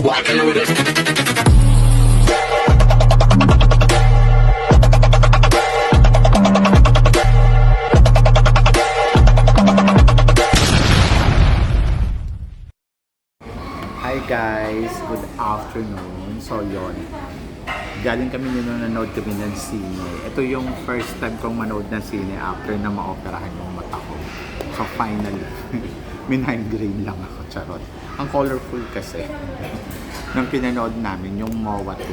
walking with it. Hi guys, good afternoon. So yon, galing kami nyo nanonood kami ng sine. Ito yung first time kong manood ng sine after na maoperahan yung mata ko. So finally, min-migraine lang ako, charot. Ang colorful kasi. Nung pinanood namin, yung MOA 2.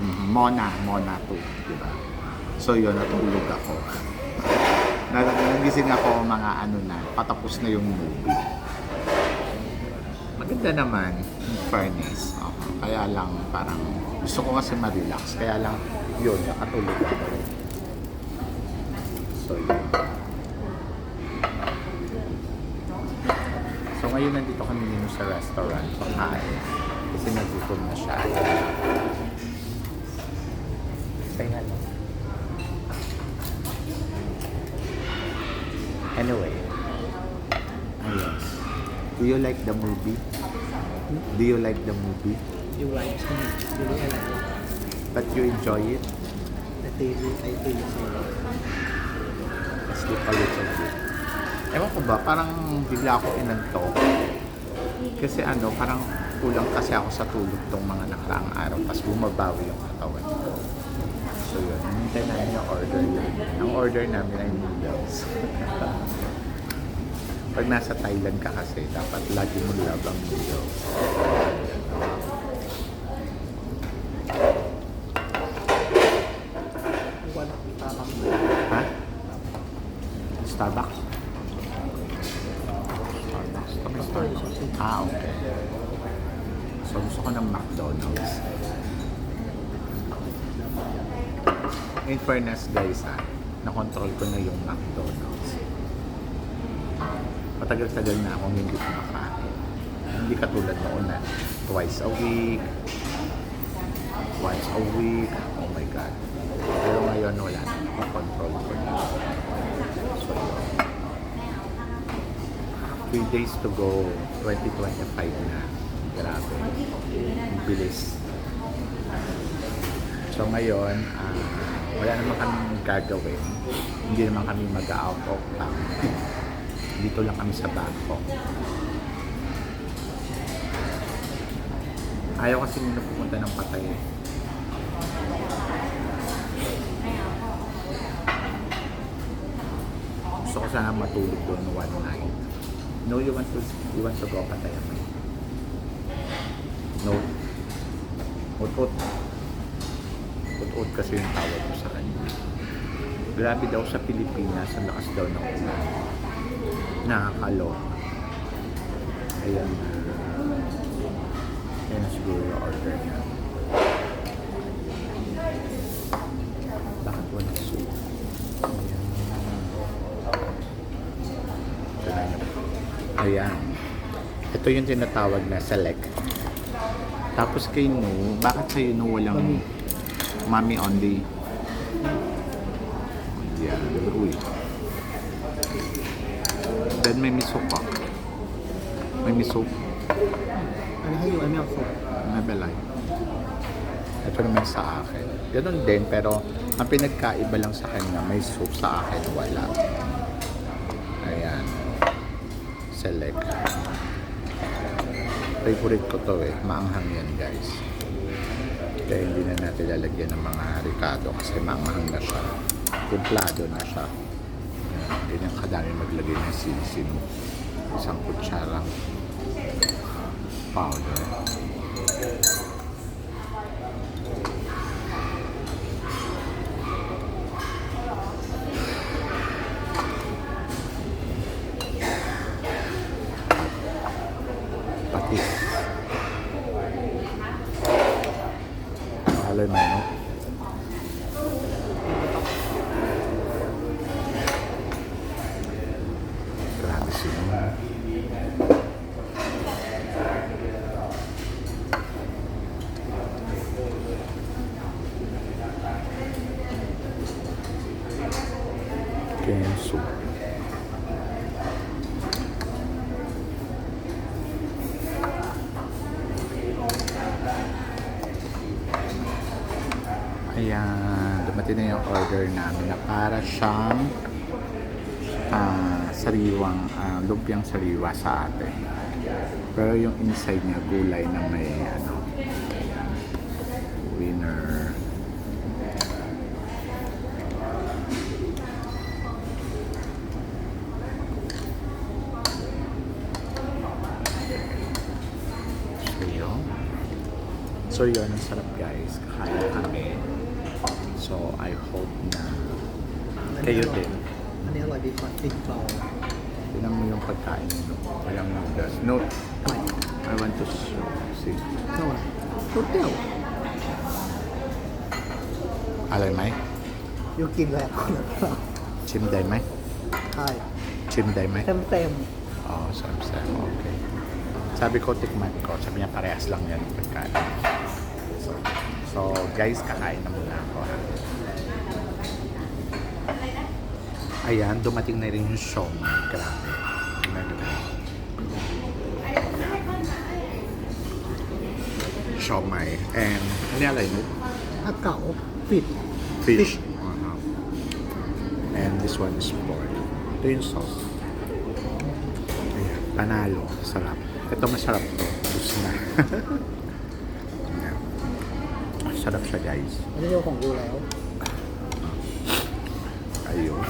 Mhm, Mona, Mona 2, di ba? So yun, natulog ako. Nagising ako mga ano na, patapos na yung movie. Maganda naman, in fairness. Oo. Kaya lang, parang gusto ko kasi ma-relax. Kaya lang, yun, nakatulog ako. So, yun. Ngayon nandito kami nino sa restaurant. Pakain. Kasi nagutom na siya. Say hello. Anyway. Ayun. Do you like the movie? Do you like the movie? You like me. Really, I like it. But you enjoy it? The TV, I feel the same. Sleep a little bit. Ewan ko ba, parang bigla ako inantok. Kasi ano, parang kulang kasi ako sa tulog tong mga nakaraang araw. Tapos bumabawi yung katawan ko. So yun, hinintay namin yung order yun. Ang order namin ay noodles. Pag nasa Thailand ka kasi, dapat lagi mo love ang noodles. Ha? Starbucks. Ah, okay. So gusto ko ng McDonald's. In fairness guys ha, na-control ko na yung McDonald's. Matagal-tagal na akong hindi kumakain. Hindi katulad noon na twice a week, once a week, oh my God. Pero ngayon wala na, nakontrol ko na. 3 days to go, 2025 na. Grabe. Ang bilis. So ngayon, uh, wala naman kami gagawin. Hindi naman kami mag-out of town. Dito lang kami sa Bangkok. Ayaw kasi nila pumunta ng patay. Gusto ko sana matulog doon one night. No, you want to, you want to go Pattaya? No. Ut-ut. Ut-ut kasi yung tawag ko sa kanya. Grabe daw sa Pilipinas, ang lakas daw ng ulan. Nakakaloka. Ayan na. Yan na siguro yung order niya. Bakit walang soup? Ayan. Ito na yun. Ayan. Ito yung tinatawag na select. Tapos kay Nu, bakit sa'yo Nu walang mami only? Yan. Uy. Then may miso pa. May miso. Ano hayo, ano ako? May belay. Ito naman sa akin. Ganun din, pero ang pinagkaiba lang sa kanya, may soup sa akin, wala. Select. Favorite ko to eh. Maanghang yan guys. Kaya hindi na natin lalagyan ng mga ricado kasi maanghang na siya. Templado na siya. Ayan. Ganyan kadami maglagay ng sinisin. Isang kutsarang powder. 喺裏面咯。Yeah, so. Order namin na para siyang ah, sariwang, ah, lumpiang sariwa sa atin. Pero yung inside niya, gulay na may ano, winner. So yun, ang sarap guys. Kaya kami. So I hope na kayo din.อันนี้อร่อยดีกว่าติดเบา Tingnan mo yung pagkain nito. Walang noodles. No, ใหม่ I want to show. See. เท่าไหร่ตุ๊ดเดียว อะไรไหม ยูกินแล้ว ชิมได้ไหม ใช่ ชิมได้ไหม เต็มเต็ม Oo, oh, sarap Okay. Sabi ko, tikman ko. Sabi niya, parehas lang yan yung pagkain. So, so, guys, kakain na muna ako. ha. Ayan, dumating na rin yung siomay. Grabe. Tingnan niyo. Siomay. And, ano yung alay mo? ถ้าเก่าปิด Fish. Uh-huh. And this one is pork. Ito yung sauce. Ayan, panalo. Sarap. Ito masarap to. Gusto na. Ayan. Sarap siya guys. อันนี้ yung ของยูแล้ว Ayun.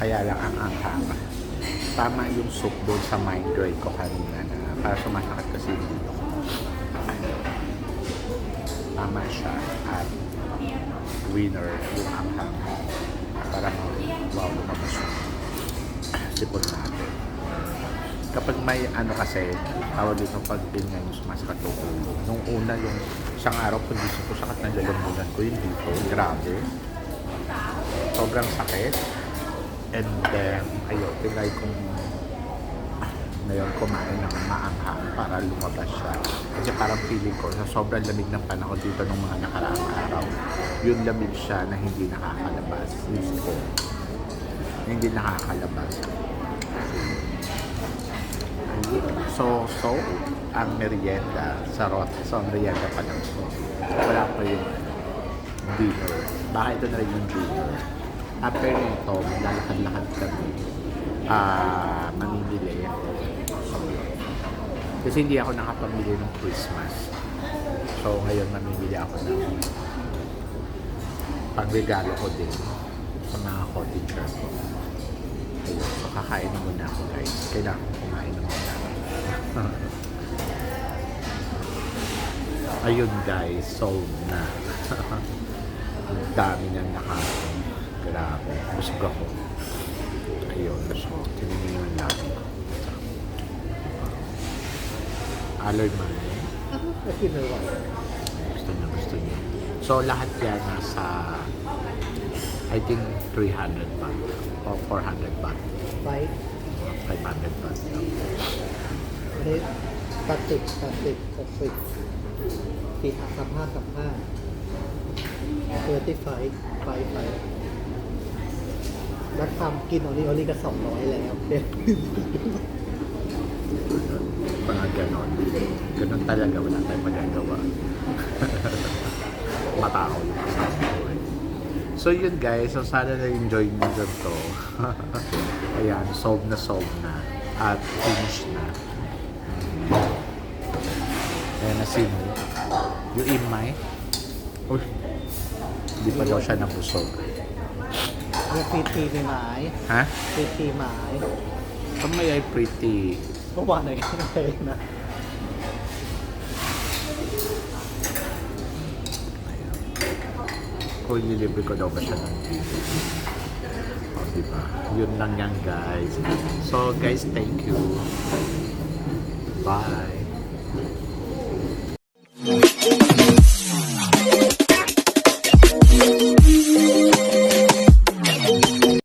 Kaya lang ang anghang. Tama yung soup doon sa migraine ko kanina na para sumasakit kasi yung dito ko. Tama siya at winner yung anghang para wow, lumabas yung sipon natin. Kapag may ano kasi, tawag dito pag ganyan yung sumasakit. Nung una yung isang araw gusto ko sakit ng lalamunan ko yung dito, grabe. Sobrang sakit. And then, ayun, tinry kong ngayon kumain ng maanghang para lumabas siya. Kasi parang feeling ko sa sobrang lamig ng panahon dito nung mga nakaraang araw, yung lamig siya na hindi nakakalabas. Mismo. Hindi nakakalabas. So, so, ang merienda sa rot, sa merienda pa lang so, wala pa yung dinner. Baka ito na rin yung dinner. After nito, maglalakad-lakad kami. Ah, mamimili. So. Kasi hindi ako nakapamili ng Christmas. So, ngayon mamimili ako ng pangregalo ko din sa mga cottager ko. Ayun. So, kakain na muna ako guys. Kailangan kumain na muna. Ah. Ayun guys, sold na. Ang dami niyang nakain. Grabe, busog ako. Ayun, so, tinignan natin. Aloy man. Gusto niya, gusto niya. So, lahat yan nasa, I think, 300 baht o 400 baht. 5? 500 baht. นี้แปดสิบแปดสิบหกสิบสี่สามห้าสามห้าเปิดที่ไฟไฟไฟรักทำกินออนี่ออนี่ก็สองร้อยแล้วเด็กปารแกนอนคือนั่งใต้ยังกับนั่งใต้ประหยัก็ว่ามา matao So yun guys, so sana na-enjoy nyo to. Ayan, solve na solve na. At finish na. na Cebu. You in my? Uy. Hindi pa daw siya nabusog. You're pretty, Mimay. Ha? Pretty, Mimay. Kamay ay pretty. Huwa na yun na. Kung nilibre ko daw ba siya ng oh, diba? Yun lang yan guys. So guys, thank you. Bye.